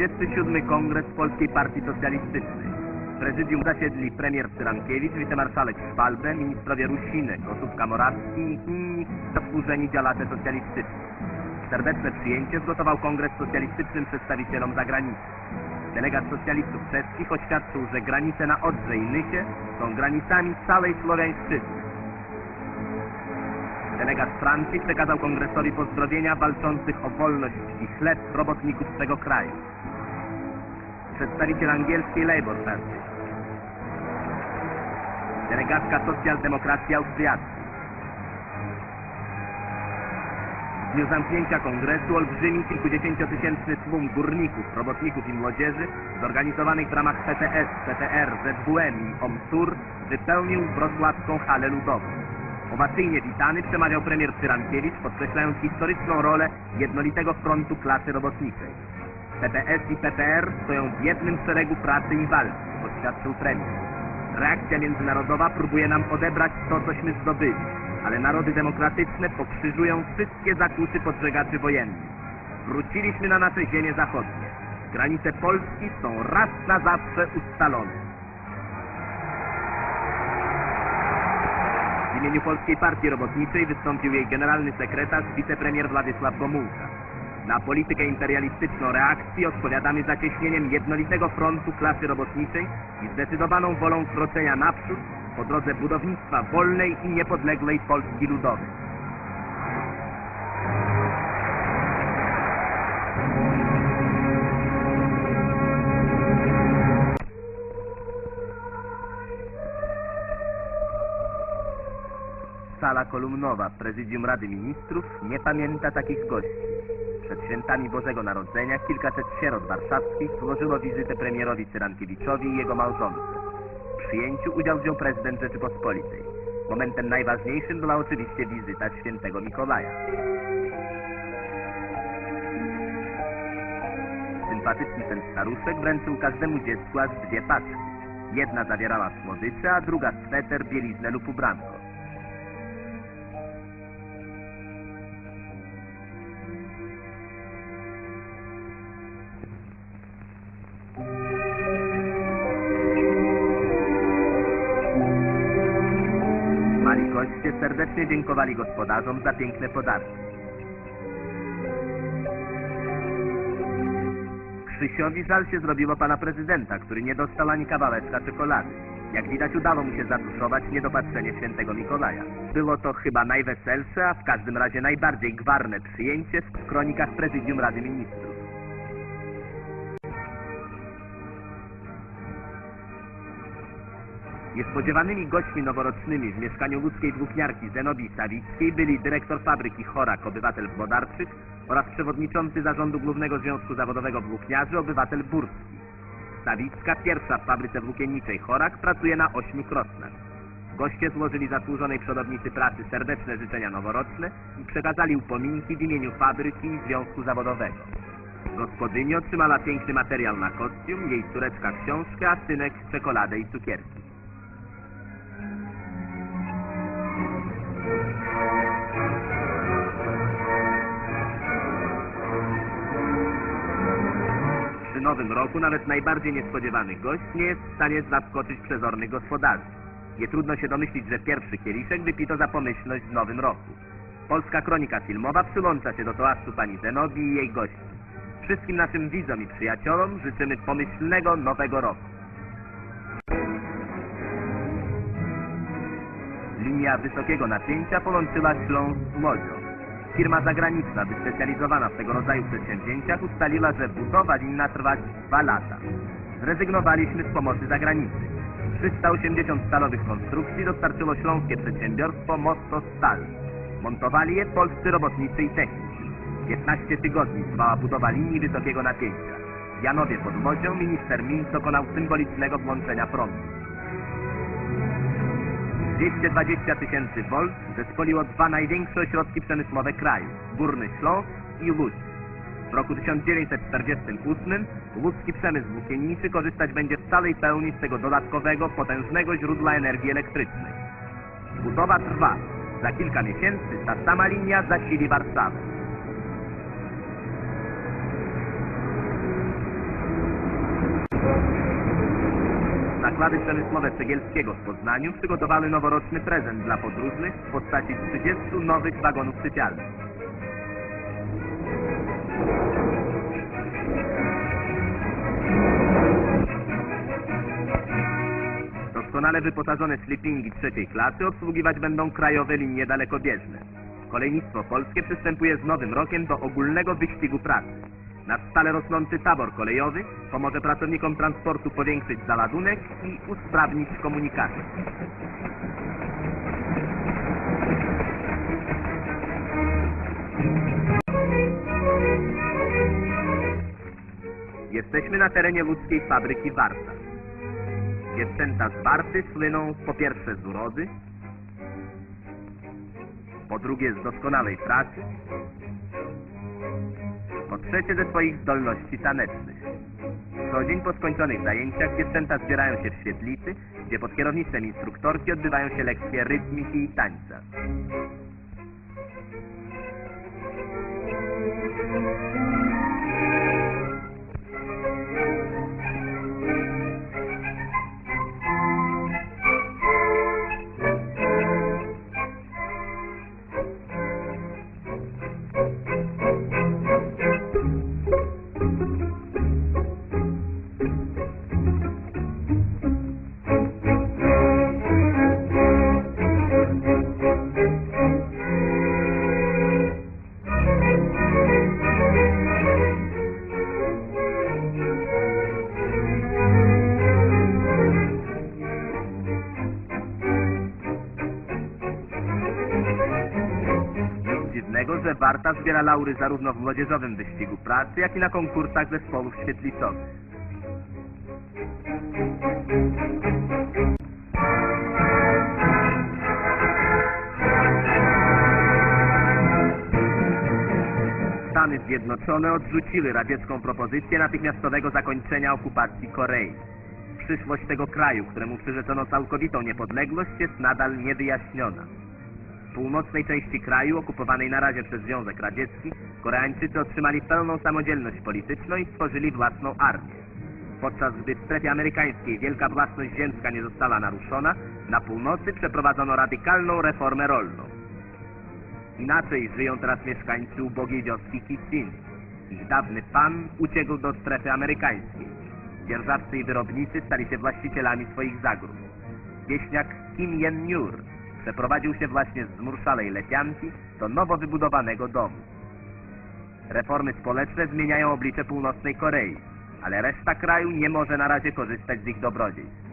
obradował 27 Kongres Polskiej Partii Socjalistycznej. Prezydium zasiedli premier Cyrankiewicz, wicemarszałek Szwalbe, ministrowie Rusinek, Gotówka-Morawski i inni zasłużeni działacze socjalistyczni. Serdeczne przyjęcie zgotował Kongres Socjalistycznym przedstawicielom zagranicy. Delegat socjalistów czeskich oświadczył, że granice na Odrze i Nysie są granicami całej Słowiańszczyzny. Delegat Francji przekazał kongresowi pozdrowienia walczących o wolność i chleb robotników swego kraju. Przedstawiciel angielskiej Labour Party. Delegatka socjaldemokracji austriackiej. W dniu zamknięcia kongresu olbrzymi kilkudziesięciotysięczny tłum górników, robotników i młodzieży zorganizowanych w ramach PTS, PTR, ZWM i OMSUR wypełnił wrocławską halę ludową. Owacyjnie witany przemawiał premier Cyrankiewicz, podkreślając historyczną rolę jednolitego frontu klasy robotniczej. PPS i PPR stoją w jednym szeregu pracy i walki, oświadczył premier. Reakcja międzynarodowa próbuje nam odebrać to, cośmy zdobyli, ale narody demokratyczne pokrzyżują wszystkie zakusy podżegaczy wojennych. Wróciliśmy na nasze ziemie zachodnie. Granice Polski są raz na zawsze ustalone. W imieniu Polskiej Partii Robotniczej wystąpił jej generalny sekretarz, wicepremier Władysław Gomułka. Na politykę imperialistyczną reakcji odpowiadamy zacieśnieniem jednolitego frontu klasy robotniczej i zdecydowaną wolą wkroczenia naprzód po drodze budownictwa wolnej i niepodległej Polski Ludowej. Sala kolumnowa Prezydium Rady Ministrów nie pamięta takich gości. Przed świętami Bożego Narodzenia kilkaset sierot warszawskich złożyło wizytę premierowi Cyrankiewiczowi i jego małżonce. W przyjęciu udział wziął prezydent Rzeczypospolitej. Momentem najważniejszym była oczywiście wizyta świętego Mikołaja. Sympatyczny ten staruszek wręczył każdemu dziecku aż dwie paczki. Jedna zawierała słodycze, a druga sweter, bieliznę lub ubranko. Goście serdecznie dziękowali gospodarzom za piękne podarki. Krzysiowi żal się zrobiło pana prezydenta, który nie dostał ani kawałeczka czekolady. Jak widać udało mu się zatuszować niedopatrzenie świętego Mikołaja. Było to chyba najweselsze, a w każdym razie najbardziej gwarne przyjęcie w kronikach Prezydium Rady Ministrów. Niespodziewanymi gośćmi noworocznymi w mieszkaniu ludzkiej włókniarki Zenobii Sawickiej byli dyrektor fabryki Chorak, obywatel Włodarczyk oraz przewodniczący zarządu Głównego Związku Zawodowego Włókniarzy, obywatel Burski. Sawicka, pierwsza w fabryce włókienniczej Chorak, pracuje na ośmiu krosnach. Goście złożyli zasłużonej przodownicy pracy serdeczne życzenia noworoczne i przekazali upominki w imieniu fabryki i Związku Zawodowego. Gospodyni otrzymała piękny materiał na kostium, jej córeczka książkę, a synek czekoladę i cukierki. Nowym roku nawet najbardziej niespodziewany gość nie jest w stanie zaskoczyć przezornych gospodarzy. Nie trudno się domyślić, że pierwszy kieliszek wypito za pomyślność w nowym roku. Polska kronika filmowa przyłącza się do toastu pani Zenobii i jej gości. Wszystkim naszym widzom i przyjaciołom życzymy pomyślnego nowego roku. Linia wysokiego napięcia połączyła Śląsk z Łodzią. Firma zagraniczna wyspecjalizowana w tego rodzaju przedsięwzięciach ustaliła, że budowa winna trwać dwa lata. Zrezygnowaliśmy z pomocy zagranicy. 380 stalowych konstrukcji dostarczyło śląskie przedsiębiorstwo Mosto Stal. Montowali je polscy robotnicy i technicy. 15 tygodni trwała budowa linii wysokiego napięcia. Janowie pod minister Minc dokonał symbolicznego włączenia prądu. 220 tysięcy volt zespoliło dwa największe ośrodki przemysłowe kraju, Górny Śląsk i Łódź. W roku 1948 łódzki przemysł włókienniczy korzystać będzie w całej pełni z tego dodatkowego, potężnego źródła energii elektrycznej. Budowa trwa. Za kilka miesięcy ta sama linia zasili Warszawę. Zakłady przemysłowe Cegielskiego w Poznaniu przygotowały noworoczny prezent dla podróżnych w postaci 30 nowych wagonów sypialnych. Doskonale wyposażone sleepingi trzeciej klasy obsługiwać będą krajowe linie dalekobieżne. Kolejnictwo polskie przystępuje z nowym rokiem do ogólnego wyścigu pracy. Nasz stale rosnący tabor kolejowy pomoże pracownikom transportu powiększyć załadunek i usprawnić komunikację. Jesteśmy na terenie ludzkiej fabryki Warta. Dziewczęta z Warty słyną po pierwsze z urody, po drugie z doskonałej pracy, trzecie ze swoich zdolności tanecznych. Co dzień po skończonych zajęciach dziewczęta zbierają się w świetlicy, gdzie pod kierownictwem instruktorki odbywają się lekcje rytmiki i tańca. Warta zbiera laury zarówno w młodzieżowym wyścigu pracy, jak i na konkursach zespołów świetlicowych. Stany Zjednoczone odrzuciły radziecką propozycję natychmiastowego zakończenia okupacji Korei. Przyszłość tego kraju, któremu przyrzeczono całkowitą niepodległość, jest nadal niewyjaśniona. Północnej części kraju, okupowanej na razie przez Związek Radziecki, Koreańczycy otrzymali pełną samodzielność polityczną i stworzyli własną armię. Podczas gdy w strefie amerykańskiej wielka własność ziemska nie została naruszona, na północy przeprowadzono radykalną reformę rolną. Inaczej żyją teraz mieszkańcy ubogiej wioski Kisin. Ich dawny pan uciekł do strefy amerykańskiej. Dzierżawcy i wyrobnicy stali się właścicielami swoich zagród. Wieśniak Kim Yen-nur przeprowadził się właśnie z zmurszalej lepianki do nowo wybudowanego domu. Reformy społeczne zmieniają oblicze północnej Korei, ale reszta kraju nie może na razie korzystać z ich dobrodziejstw.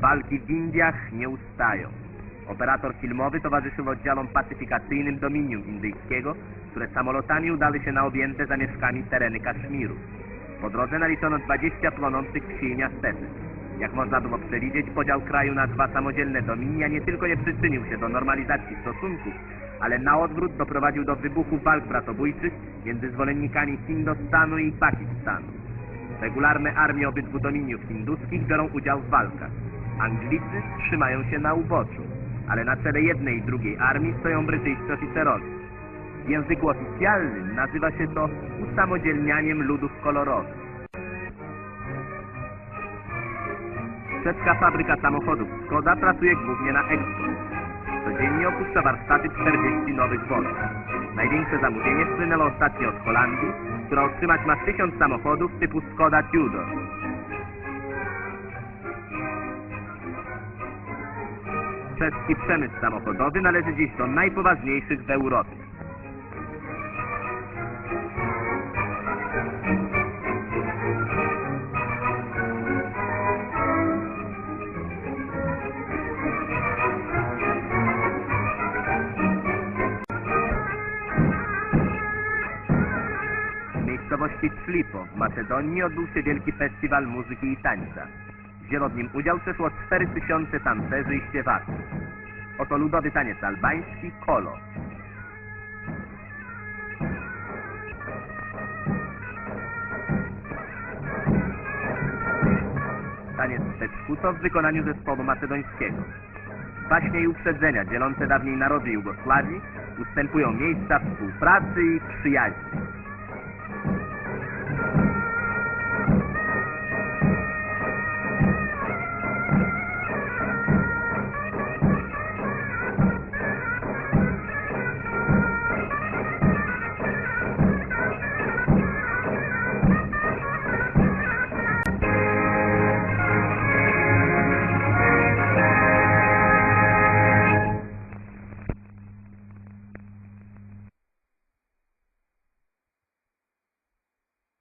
Walki w Indiach nie ustają. Operator filmowy towarzyszył oddziałom pacyfikacyjnym Dominium Indyjskiego, które samolotami udały się na objęte zamieszkami tereny Kaszmiru. Po drodze naliczono 20 płonących wsi i miasteczek. Jak można było przewidzieć, podział kraju na dwa samodzielne dominia nie tylko nie przyczynił się do normalizacji stosunków, ale na odwrót doprowadził do wybuchu walk bratobójczych między zwolennikami Hindostanu i Pakistanu. Regularne armie obydwu dominiów hinduskich biorą udział w walkach. Anglicy trzymają się na uboczu, ale na czele jednej i drugiej armii stoją brytyjscy oficerowie. W języku oficjalnym nazywa się to usamodzielnianiem ludów kolorowych. Czeska fabryka samochodów Skoda pracuje głównie na eksport. Codziennie opuszcza warsztaty 40 nowych wozów. Największe zamówienie wpłynęło ostatnio od Holandii, która otrzymać ma 1000 samochodów typu Skoda Tudor. Czeski przemysł samochodowy należy dziś do najpoważniejszych w Europie. Miejscowości Szlipo w Macedonii odbył się wielki festiwal muzyki i tańca. Wzięło w nim udział przeszło 4000 tancerzy i śpiewaków. Oto ludowy taniec albański Kolo. Taniec Peczkuto w wykonaniu zespołu macedońskiego. W paśmie i uprzedzenia dzielące dawniej narody Jugosławii ustępują miejsca współpracy i przyjaźni.